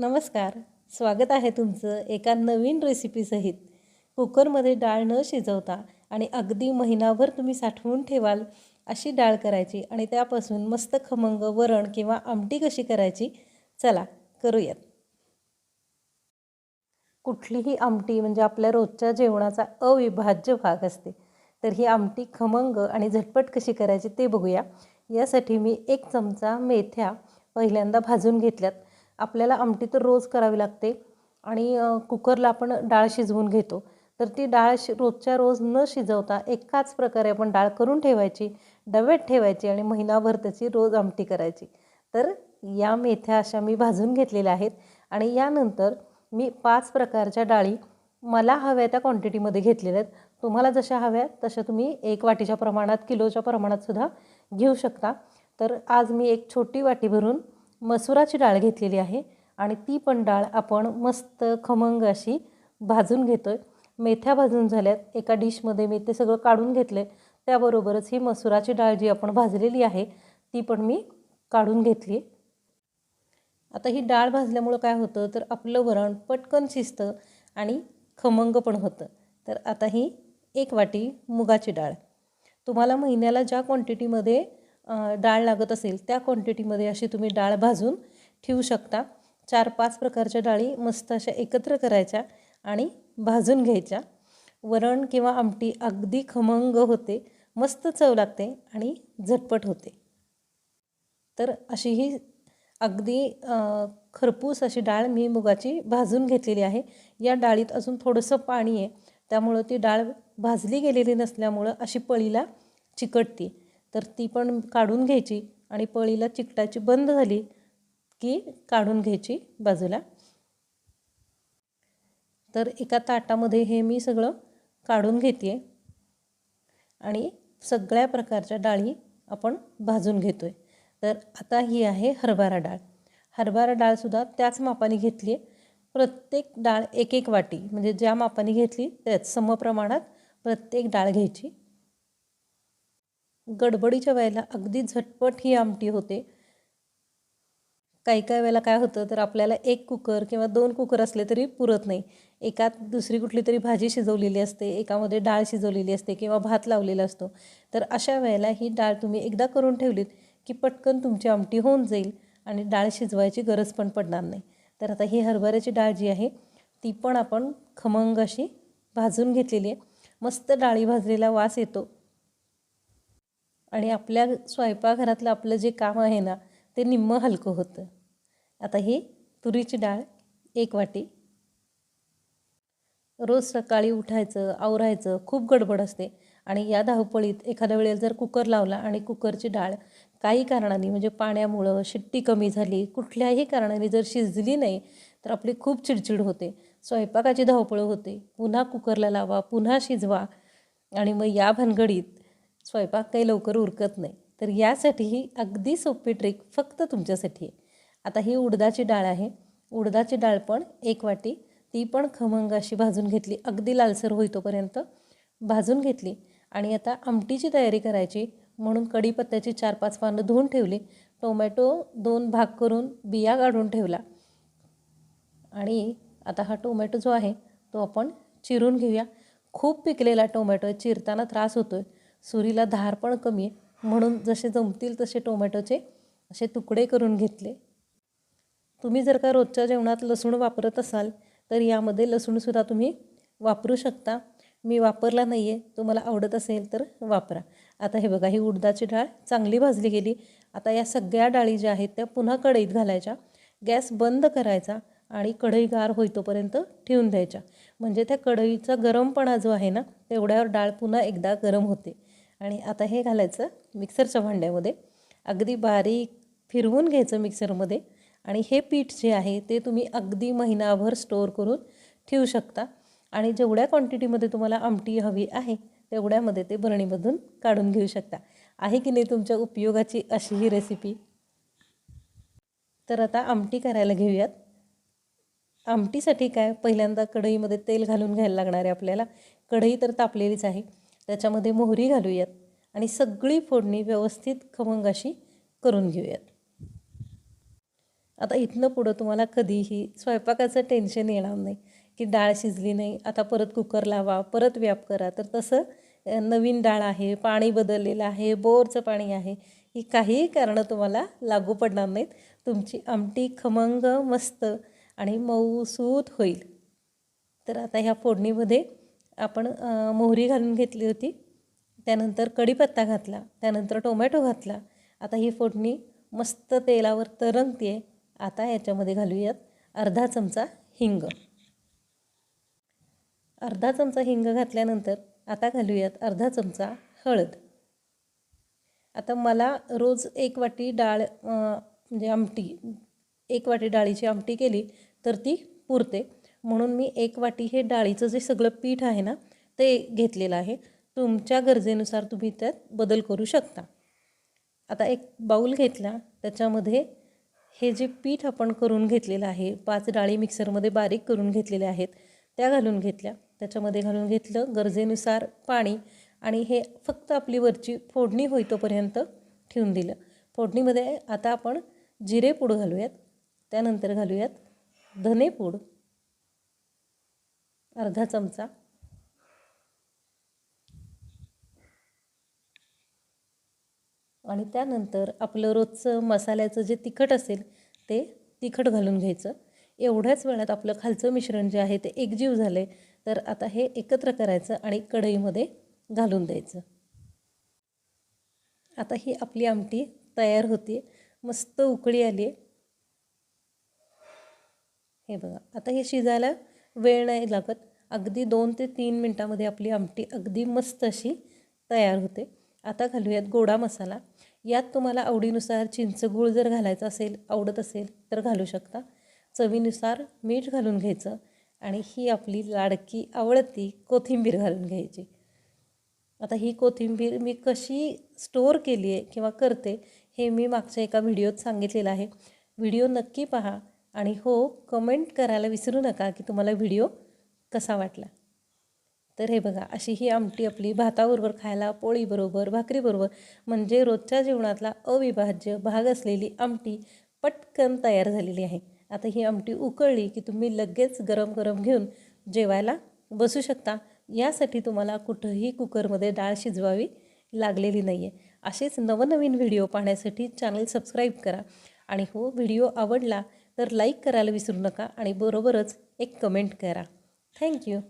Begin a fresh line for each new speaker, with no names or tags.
नमस्कार. स्वागत आहे तुमचं एका नवीन रेसिपीसहित कुकरमध्ये डाळ न शिजवता आणि अगदी महिनाभर तुम्ही साठवून ठेवाल अशी डाळ करायची आणि त्यापासून मस्त खमंग वरण किंवा आमटी कशी करायची चला करूयात. कुठलीही आमटी म्हणजे आपल्या रोजच्या जेवणाचा अविभाज्य भाग असते. तर ही आमटी खमंग आणि झटपट कशी करायची ते बघूया. यासाठी मी एक चमचा मेथ्या पहिल्यांदा भाजून घेतल्यात. आपल्याला आमटी तर रोज करावी लागते. आणि कुकरला आपण डाळ शिजवून घेतो. तर ती डाळ शि रोजच्या रोज न शिजवता एकाच प्रकारे आपण डाळ करून ठेवायची डब्यात ठेवायची आणि महिनाभर त्याची रोज आमटी करायची. तर या मेथ्या अशा मी भाजून घेतलेल्या आहेत. आणि यानंतर मी पाच प्रकारच्या डाळी मला हव्या त्या क्वांटिटीमध्ये घेतलेल्या आहेत. तुम्हाला जशा हव्या तशा तुम्ही एक वाटीच्या प्रमाणात किलोच्या प्रमाणातसुद्धा घेऊ शकता. तर आज मी एक छोटी वाटी भरून मसुराची डाळ घेतलेली आहे आणि ती पण डाळ आपण मस्त खमंग अशी भाजून घेतो आहे मेथ्या भाजून झाल्यात. एका डिशमध्ये मी ते सगळं काढून घेतलं आहे त्याबरोबरच ही मसुराची डाळ जी आपण भाजलेली आहे ती पण मी काढून घेतली आता ही डाळ भाजल्यामुळं काय होतं? तर आपलं वरण पटकन शिजतं आणि खमंग पण होतं. तर आता ही एक वाटी मुगाची डाळ. तुम्हाला महिन्याला ज्या क्वांटिटीमध्ये डाळ लागत असेल त्या क्वांटिटीमध्ये अशी तुम्ही डाळ भाजून ठेवू शकता. चार पाच प्रकारच्या डाळी मस्त अशा एकत्र करायच्या आणि भाजून घ्यायच्या. वरण किंवा आमटी अगदी खमंग होते मस्त चव लागते आणि झटपट होते. तर अशी ही अगदी खरपूस अशी डाळ मी मुगाची भाजून घेतलेली आहे. या डाळीत अजून थोडंसं पाणी आहे त्यामुळं ती डाळ भाजली गेलेली नसल्यामुळं अशी पळीला चिकटती. तर ती पण काढून घ्यायची आणि पळीला चिकटाची बंद झाली की काढून घ्यायची बाजूला. तर एका ताटामध्ये हे मी सगळं काढून घेते आणि सगळ्या प्रकारच्या डाळी आपण भाजून घेतो आहे तर आता ही आहे हरभरा डाळ. हरभरा डाळसुद्धा त्याच मापाने घेतली आहे प्रत्येक डाळ एक एक वाटी म्हणजे ज्या मापाने घेतली त्याच समप्रमाणात प्रत्येक डाळ घ्यायची. गडबडीच्या वेळेला अगदी झटपट ही आमटी होते. काही काही वेळेला काय होतं तर आपल्याला एक कुकर किंवा दोन कुकर असले तरी पुरत नाही. एकात दुसरी कुठली तरी भाजी शिजवलेली असते एकामध्ये डाळ शिजवलेली असते किंवा भात लावलेला असतो. तर अशा वेळेला ही डाळ तुम्ही एकदा करून ठेवलीत की पटकन तुमची आमटी होऊन जाईल आणि डाळ शिजवायची गरज पण पडणार नाही. तर आता ही हरभऱ्याची डाळ जी आहे ती पण आपण खमंग अशी भाजून घेतलेली आहे. मस्त डाळी भाजलेला वास येतो. आणि आपल्या स्वयंपाकघरातलं आपलं जे काम आहे ना ते निम्मं हलकं होतं. आता ही तुरीची डाळ एक वाटी. रोज सकाळी उठायचं आवरायचं खूप गडबड असते. आणि या धावपळीत एखाद्या वेळेला जर कुकर लावला आणि कुकरची डाळ काही कारणाने म्हणजे पाण्यामुळं शिट्टी कमी झाली कुठल्याही कारणाने जर शिजली नाही तर आपली खूप चिडचिड होते. स्वयंपाकाची धावपळ होते. पुन्हा कुकरला लावा पुन्हा शिजवा. आणि मग या भानगडीत स्वयंपाक काही लवकर उरकत नाही. तर यासाठी ही अगदी सोपी ट्रिक फक्त तुमच्यासाठी आहे. आता ही उडदाची डाळ आहे. उडदाची डाळ पण एक वाटी ती पण खमंग अशी भाजून घेतली. अगदी लालसर होईतोपर्यंत भाजून घेतली आणि आता आमटीची तयारी करायची. म्हणून कढीपत्त्याची चार पाच पानं धुवून ठेवली. टोमॅटो दोन भाग करून बिया काढून ठेवला. आणि आता हा टोमॅटो जो आहे तो आपण चिरून घेऊया. खूप पिकलेला टोमॅटो चिरताना त्रास होतो आहे सुरीला धार पण कमी आहे. म्हणून जसे जमतील तसे टोमॅटोचे असे तुकडे करून घेतले. तुम्ही जर का रोजच्या जेवणात लसूण वापरत असाल तर यामध्ये लसूणसुद्धा तुम्ही वापरू शकता. मी वापरला नाही आहे तुम्हाला आवडत असेल तर वापरा. आता हे बघा ही उडदाची डाळ चांगली भाजली गेली. आता या सगळ्या डाळी ज्या आहेत त्या पुन्हा कढईत घालायच्या. गॅस बंद करायचा आणि कढई गार होईतोपर्यंत ठेवून द्यायच्या. म्हणजे त्या कढईचा गरमपणा जो आहे ना तेवढ्यावर डाळ पुन्हा एकदा गरम होते. आणि आता हे घालायचं मिक्सरच्या भांड्यामध्ये. अगदी बारीक फिरवून घ्यायचं मिक्सरमध्ये. आणि हे पीठ जे आहे ते तुम्ही अगदी महिनाभर स्टोअर करून ठेवू शकता. आणि जेवढ्या क्वांटिटीमध्ये तुम्हाला आमटी हवी आहे तेवढ्यामध्ये ते बरणीमधून काढून घेऊ शकता. आहे की नाही तुमच्या उपयोगाची अशी ही रेसिपी तर आता आमटी करायला घेऊयात. आमटीसाठी काय? पहिल्यांदा कढईमध्ये तेल घालून घ्यायला लागणार आहे आपल्याला. कढई तर तापलेलीच आहे. त्याच्यामध्ये मोहरी घालूयात आणि सगळी फोडणी व्यवस्थित खमंग अशी करून घेऊयात. आता इथनं पुढं तुम्हाला कधीही स्वयंपाकाचं टेन्शन येणार नाही. की डाळ शिजली नाही आता परत कुकर लावा परत व्याप करा. तर तसं नवीन डाळ आहे पाणी बदललेलं आहे बोरचं पाणी आहे ही काहीही कारणं तुम्हाला लागू पडणार नाहीत. तुमची आमटी खमंग मस्त आणि मऊसूत होईल. तर आता ह्या फोडणीमध्ये आपण मोहरी घालून घेतली होती. त्यानंतर कढीपत्ता घातला. त्यानंतर टोमॅटो घातला. आता ही फोडणी मस्त तेलावर तरंगते आहे आता याच्यामध्ये घालूयात अर्धा चमचा हिंग. अर्धा चमचा हिंग घातल्यानंतर आता घालूयात अर्धा चमचा हळद. आता मला रोज एक वाटी डाळ म्हणजे आमटी एक वाटी डाळीची आमटी केली तर ती पुरते. म्हणून मी एक वाटी हे डाळीचं जे सगळं पीठ आहे ना ते घेतलेलं आहे. तुमच्या गरजेनुसार तुम्ही त्यात बदल करू शकता. आता एक बाऊल घेतला त्याच्यामध्ये हे जे पीठ आपण करून घेतलेलं आहे पाच डाळी मिक्सरमध्ये बारीक करून घेतलेल्या आहेत त्या घालून घेतल्या. त्याच्यामध्ये घालून घेतलं गरजेनुसार पाणी आणि हे फक्त आपली वरची फोडणी होईतोपर्यंत ठेवून दिलं. फोडणीमध्ये आता आपण जिरेपूड घालूयात त्यानंतर घालूयात धनेपूड. अर्धा चमचा. आणि त्यानंतर आपलं रोजचं मसाल्याचं जे तिखट असेल ते तिखट घालून घ्यायचं. एवढ्याच वेळात आपलं खालचं मिश्रण जे आहे ते एकजीव झालं आहे तर आता हे एकत्र करायचं आणि कढईमध्ये घालून द्यायचं. आता ही आपली आमटी तयार होती मस्त उकळी आली आहे हे बघा आता हे शिजायला वेळ नाही लागत. अगदी दोन ते तीन मिनटामध्ये आपली आमटी अगदी मस्त अशी तयार होते. आता घालूयात गोडा मसाला. यात तुम्हाला आवडीनुसार चिंचगूळ जर घालायचं असेल आवडत असेल तर घालू शकता. चवीनुसार मीठ घालून घ्यायचं आणि ही आपली लाडकी आवडती कोथिंबीर घालून घ्यायची. आता ही कोथिंबीर मी कशी स्टोअर केली आहे किंवा करते हे मी मागच्या एका व्हिडिओत सांगितलेलं आहे. व्हिडिओ नक्की पहा. आणि हो कमेंट करायला विसरू नका की तुम्हाला व्हिडिओ कसा वाटला. तर हे बघा अशी ही आमटी आपली भाताबरोबर खायला पोळीबरोबर भाकरीबरोबर म्हणजे रोजच्या जेवणातला अविभाज्य भाग असलेली आमटी पटकन तयार झालेली आहे. आता ही आमटी उकळली की तुम्ही लगेच गरम गरम घेऊन जेवायला बसू शकता. यासाठी तुम्हाला कुठंही कुकरमध्ये डाळ शिजवावी लागलेली नाही आहे असेच नवनवीन व्हिडिओ पाहण्यासाठी चॅनल सबस्क्राईब करा. आणि हो व्हिडिओ आवडला तर लाईक करायला विसरू नका आणि बरोबरच एक कमेंट करा. थँक्यू